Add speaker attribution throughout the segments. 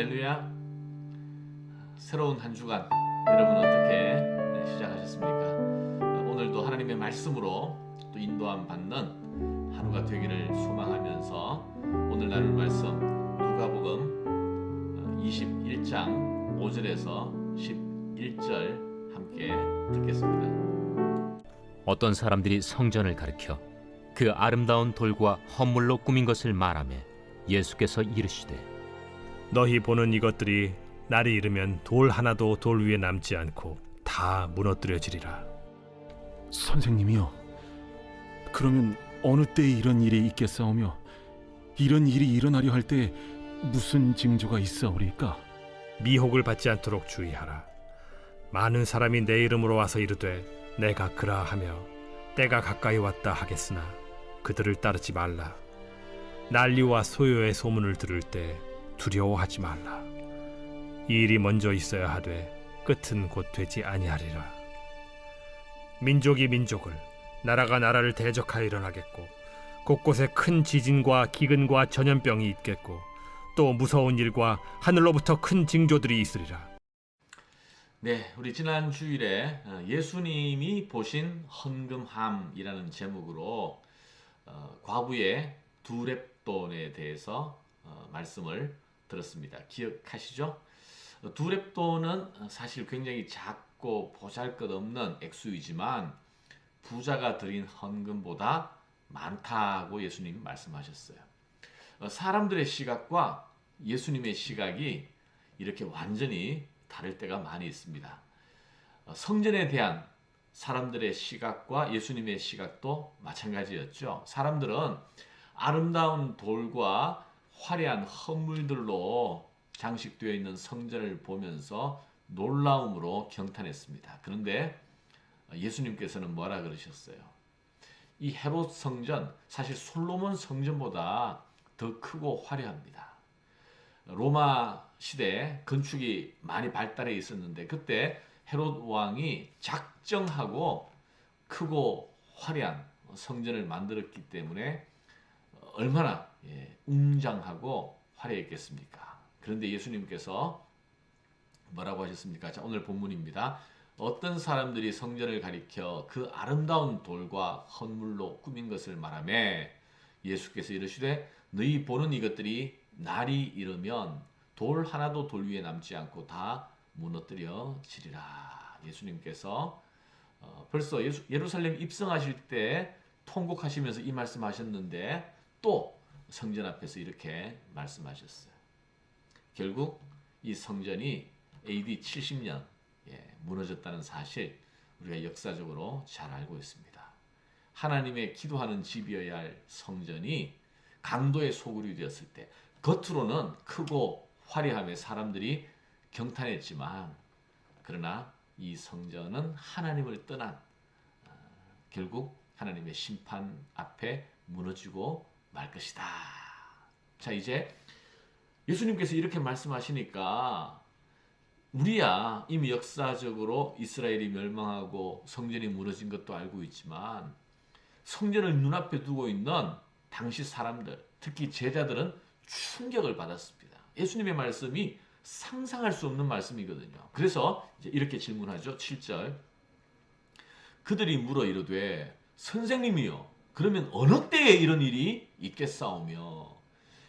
Speaker 1: 할렐루야. 새로운 한 주간 여러분 어떻게 네, 시작하셨습니까? 오늘도 하나님의 말씀으로 또 인도함 받는 하루가 되기를 소망하면서 오늘 나눌 말씀 누가복음 21장 5절에서 11절 함께 듣겠습니다.
Speaker 2: 어떤 사람들이 성전을 가리켜 그 아름다운 돌과 헌물로 꾸민 것을 말하며 예수께서 이르시되
Speaker 3: 너희 보는 이것들이 날이 이르면 돌 하나도 돌 위에 남지 않고 다 무너뜨려지리라.
Speaker 4: 선생님이요. 그러면 어느 때에 이런 일이 있겠사오며 이런 일이 일어나려 할 때 무슨 징조가 있사오리까?
Speaker 3: 미혹을 받지 않도록 주의하라. 많은 사람이 내 이름으로 와서 이르되 내가 그라 하며 때가 가까이 왔다 하겠으나 그들을 따르지 말라. 난리와 소요의 소문을 들을 때 두려워하지 말라. 이 일이 먼저 있어야 하되 끝은 곧 되지 아니하리라. 민족이 민족을 나라가 나라를 대적하여 일어나겠고 곳곳에 큰 지진과 기근과 전염병이 있겠고 또 무서운 일과 하늘로부터 큰 징조들이 있으리라.
Speaker 1: 네, 우리 지난 주일에 어, 예수님이 보신 헌금함이라는 제목으로 어, 과부의 두렙돈에 대해서 어, 말씀을 들었습니다. 기억하시죠? 어, 두렙돈은 사실 굉장히 작고 보잘것없는 액수이지만 부자가 드린 헌금보다 많다고 예수님이 말씀하셨어요. 어, 사람들의 시각과 예수님의 시각이 이렇게 완전히 다를 때가 많이 있습니다. 어, 성전에 대한 사람들의 시각과 예수님의 시각도 마찬가지였죠. 사람들은 아름다운 돌과 화려한 헌물들로 장식되어 있는 성전을 보면서 놀라움으로 경탄했습니다. 그런데 예수님께서는 뭐라 그러셨어요? 이 헤롯 성전 사실 솔로몬 성전보다 더 크고 화려합니다. 로마 시대 건축이 많이 발달해 있었는데 그때 헤롯 왕이 작정하고 크고 화려한 성전을 만들었기 때문에 얼마나 예, 웅장하고 화려했겠습니까? 그런데 예수님께서 뭐라고 하셨습니까? 자, 오늘 본문입니다. 어떤 사람들이 성전을 가리켜 그 아름다운 돌과 헌물로 꾸민 것을 말하며 예수께서 이르시되 너희 보는 이것들이 날이 이르면 돌 하나도 돌 위에 남지 않고 다 무너뜨려 지리라. 예수님께서 어, 벌써 예루살렘 입성하실 때 통곡하시면서 이 말씀하셨는데 또 성전 앞에서 이렇게 말씀하셨어요. 결국 이 성전이 AD 70년 예, 무너졌다는 사실 우리가 역사적으로 잘 알고 있습니다. 하나님의 기도하는 집이어야 할 성전이 강도의 소굴이 되었을 때 겉으로는 크고 화려함에 사람들이 경탄했지만 그러나 이 성전은 하나님을 떠난 어, 결국 하나님의 심판 앞에 무너지고 말 것이다. 자 이제 예수님께서 이렇게 말씀하시니까 우리야 이미 역사적으로 이스라엘이 멸망하고 성전이 무너진 것도 알고 있지만 성전을 눈앞에 두고 있는 당시 사람들, 특히 제자들은 충격을 받았습니다. 예수님의 말씀이 상상할 수 없는 말씀이거든요. 그래서 이렇게 질문하죠. 7절. 그들이 물어 이르되 선생님이요. 그러면 어느 때에 이런 일이 있겠사오며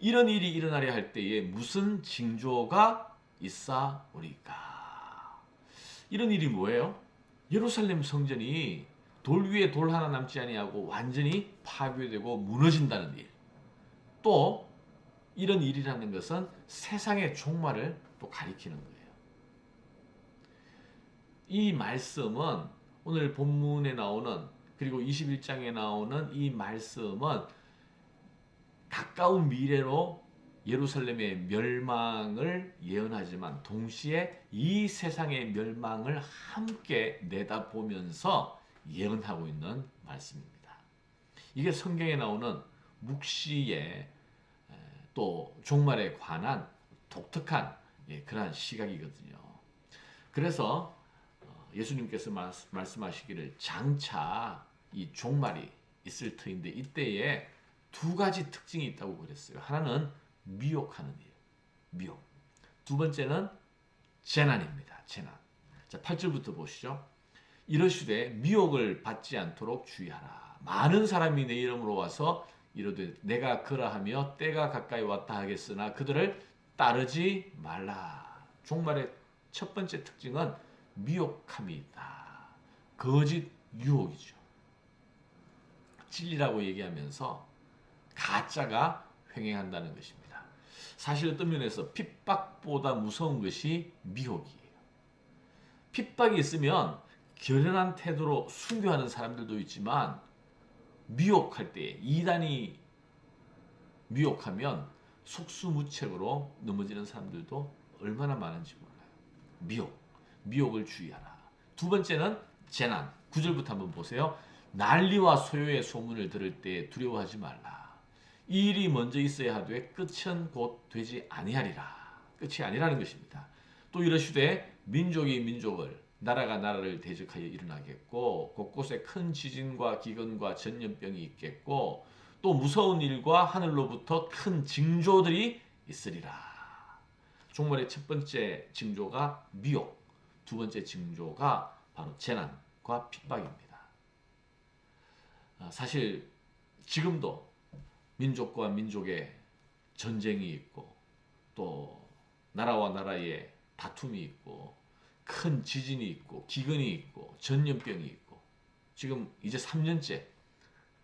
Speaker 1: 이런 일이 일어나려 할 때에 무슨 징조가 있사오리까? 이런 일이 뭐예요? 예루살렘 성전이 돌 위에 돌 하나 남지 아니하고 완전히 파괴되고 무너진다는 일. 또 이런 일이라는 것은 세상의 종말을 또 가리키는 거예요. 이 말씀은 오늘 본문에 나오는 그리고 21장에 나오는 이 말씀은 가까운 미래로 예루살렘의 멸망을 예언하지만 동시에 이 세상의 멸망을 함께 내다보면서 예언하고 있는 말씀입니다. 이게 성경에 나오는 묵시의 또 종말에 관한 독특한 예, 그러한 시각이거든요. 그래서 어, 예수님께서 말씀하시기를 장차 이 종말이 있을 터인데 이때에 두 가지 특징이 있다고 그랬어요. 하나는 미혹하는 일, 미혹. 두 번째는 재난입니다. 재난. 자, 8절부터 보시죠. 이러시되 미혹을 받지 않도록 주의하라. 많은 사람이 내 이름으로 와서 이르되 내가 그러하며 때가 가까이 왔다 하겠으나 그들을 따르지 말라. 종말의 첫 번째 특징은 미혹함이다. 거짓 유혹이죠. 진리라고 얘기하면서 가짜가 횡행한다는 것입니다. 사실 어떤 면에서 핍박보다 무서운 것이 미혹이에요. 핍박이 있으면 결연한 태도로 순교하는 사람들도 있지만 미혹할 때 이단이 미혹하면 속수무책으로 넘어지는 사람들도 얼마나 많은지 몰라요. 미혹, 미혹을 주의하라. 두 번째는 재난. 구절부터 한번 보세요. 난리와 소요의 소문을 들을 때 두려워하지 말라. 이 일이 먼저 있어야 하되 끝은 곧 되지 아니하리라. 끝이 아니라는 것입니다. 또 이러시되 민족이 민족을 나라가 나라를 대적하여 일어나겠고 곳곳에 큰 지진과 기근과 전염병이 있겠고 또 무서운 일과 하늘로부터 큰 징조들이 있으리라. 종말의 첫 번째 징조가 미혹, 두 번째 징조가 바로 재난과 핍박입니다. 아, 사실 지금도 민족과 민족의 전쟁이 있고 또 나라와 나라의 다툼이 있고 큰 지진이 있고 기근이 있고 전염병이 있고 지금 이제 3년째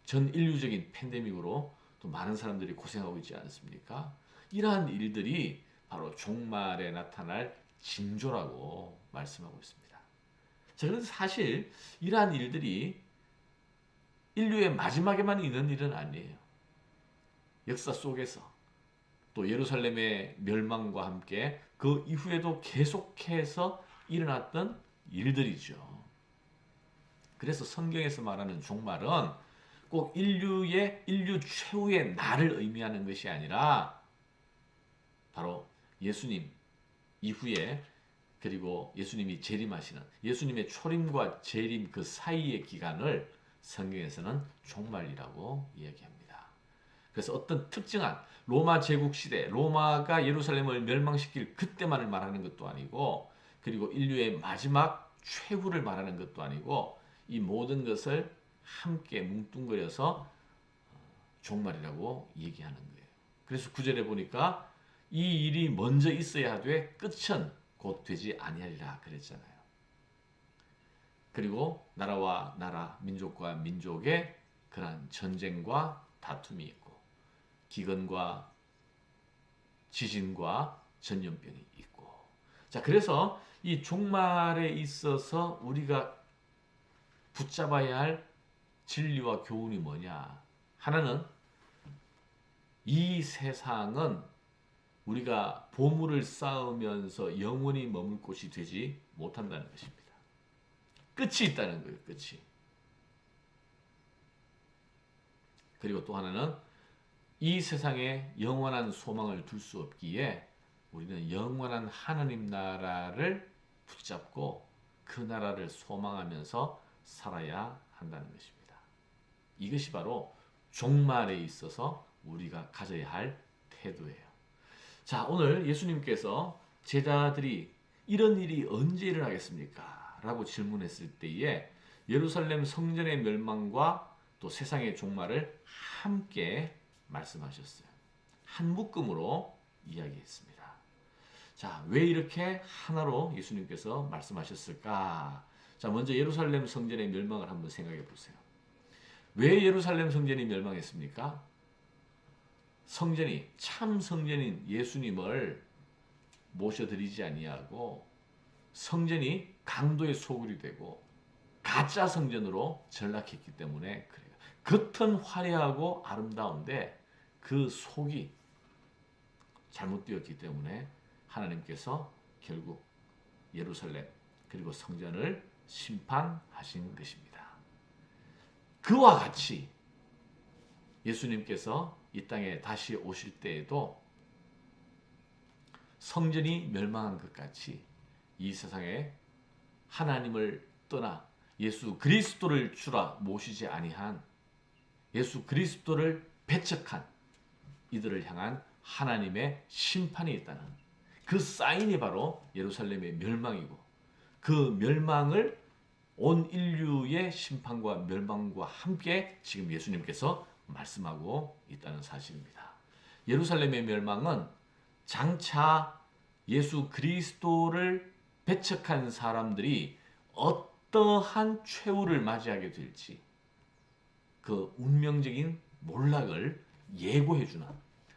Speaker 1: 전 인류적인 팬데믹으로 또 많은 사람들이 고생하고 있지 않습니까? 이러한 일들이 바로 종말에 나타날 징조라고 말씀하고 있습니다. 자, 그런데 사실 이러한 일들이 인류의 마지막에만 있는 일은 아니에요. 역사 속에서 또 예루살렘의 멸망과 함께 그 이후에도 계속해서 일어났던 일들이죠. 그래서 성경에서 말하는 종말은 꼭 인류의 인류 최후의 날을 의미하는 것이 아니라 바로 예수님 이후에 그리고 예수님이 재림하시는 예수님의 초림과 재림 그 사이의 기간을 성경에서는 종말이라고 이야기합니다. 그래서 어떤 특정한 로마 제국 시대 로마가 예루살렘을 멸망시킬 그때만을 말하는 것도 아니고 그리고 인류의 마지막 최후를 말하는 것도 아니고 이 모든 것을 함께 뭉뚱그려서 종말이라고 얘기하는 거예요. 그래서 구절에 보니까 이 일이 먼저 있어야 하되 끝은 곧 되지 아니하리라 그랬잖아요. 그리고 나라와 나라, 민족과 민족의 그러한 전쟁과 다툼이 기근과 지진과 전염병이 있고 자 그래서 이 종말에 있어서 우리가 붙잡아야 할 진리와 교훈이 뭐냐 하나는 이 세상은 우리가 보물을 쌓으면서 영원히 머물 곳이 되지 못한다는 것입니다. 끝이 있다는 거예요. 끝이. 그리고 또 하나는 이 세상에 영원한 소망을 둘 수 없기에 우리는 영원한 하나님 나라를 붙잡고 그 나라를 소망하면서 살아야 한다는 것입니다. 이것이 바로 종말에 있어서 우리가 가져야 할 태도예요. 자, 오늘 예수님께서 제자들이 이런 일이 언제 일어나겠습니까? 라고 질문했을 때에 예루살렘 성전의 멸망과 또 세상의 종말을 함께 말씀하셨어요. 한 묶음으로 이야기했습니다. 자, 왜 이렇게 하나로 예수님께서 말씀하셨을까? 자, 먼저 예루살렘 성전의 멸망을 한번 생각해 보세요. 왜 예루살렘 성전이 멸망했습니까? 성전이 참 성전인 예수님을 모셔드리지 아니하고 성전이 강도의 소굴이 되고 가짜 성전으로 전락했기 때문에 그래요. 겉은 화려하고 아름다운데 그 속이 잘못되었기 때문에 하나님께서 결국 예루살렘 그리고 성전을 심판하신 것입니다. 그와 같이 예수님께서 이 땅에 다시 오실 때에도 성전이 멸망한 것 같이 이 세상에 하나님을 떠나 예수 그리스도를 주라 모시지 아니한 예수 그리스도를 배척한 이들을 향한 하나님의 심판이 있다는 그 사인이 바로 예루살렘의 멸망이고 그 멸망을 온 인류의 심판과 멸망과 함께 지금 예수님께서 말씀하고 있다는 사실입니다. 예루살렘의 멸망은 장차 예수 그리스도를 배척한 사람들이 어떠한 최후를 맞이하게 될지 그 운명적인 몰락을 예고해주는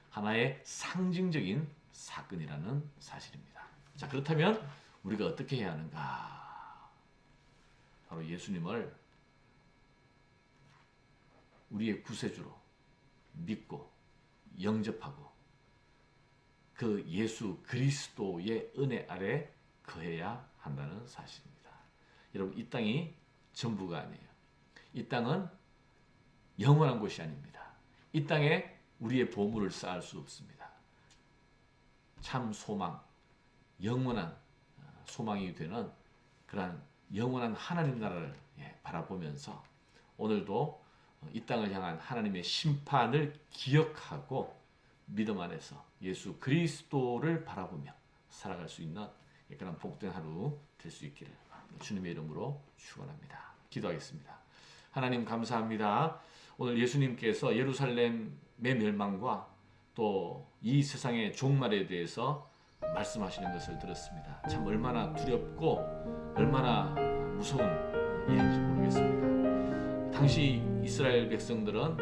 Speaker 1: 하나의 상징적인 사건이라는 사실입니다. 자 그렇다면 우리가 어떻게 해야 하는가? 바로 예수님을 우리의 구세주로 믿고 영접하고 그 예수 그리스도의 은혜 아래 거해야 한다는 사실입니다. 여러분 이 땅이 전부가 아니에요. 이 땅은 영원한 곳이 아닙니다. 이 땅에 우리의 보물을 쌓을 수 없습니다. 참 소망, 영원한 어, 소망이 되는 그러한 영원한 하나님 나라를 예, 바라보면서 오늘도 어, 이 땅을 향한 하나님의 심판을 기억하고 믿음 안에서 예수 그리스도를 바라보며 살아갈 수 있는 그런 복된 하루 될 수 있기를 주님의 이름으로 축원합니다. 기도하겠습니다. 하나님 감사합니다. 오늘 예수님께서 예루살렘의 멸망과 또 이 세상의 종말에 대해서 말씀하시는 것을 들었습니다. 참 얼마나 두렵고 얼마나 무서운 일인지 모르겠습니다. 당시 이스라엘 백성들은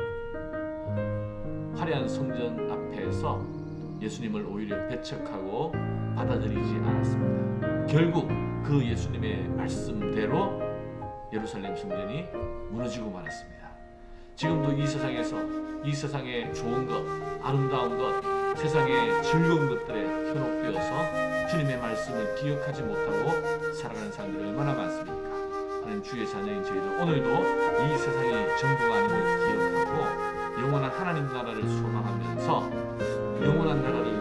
Speaker 1: 화려한 성전 앞에서 예수님을 오히려 배척하고 받아들이지 않았습니다. 결국 그 예수님의 말씀대로 예루살렘 성전이 무너지고 말았습니다. 지금도 이 세상에서 이 세상의 좋은 것, 아름다운 것, 세상의 즐거운 것들에 현혹되어서 주님의 말씀을 기억하지 못하고 살아가는 사람들이 얼마나 많습니까? 하나님 주의 자녀인 저희들 오늘도 이 세상이 전부가 아님을 기억하고 영원한 하나님 나라를 소망하면서 영원한 나라를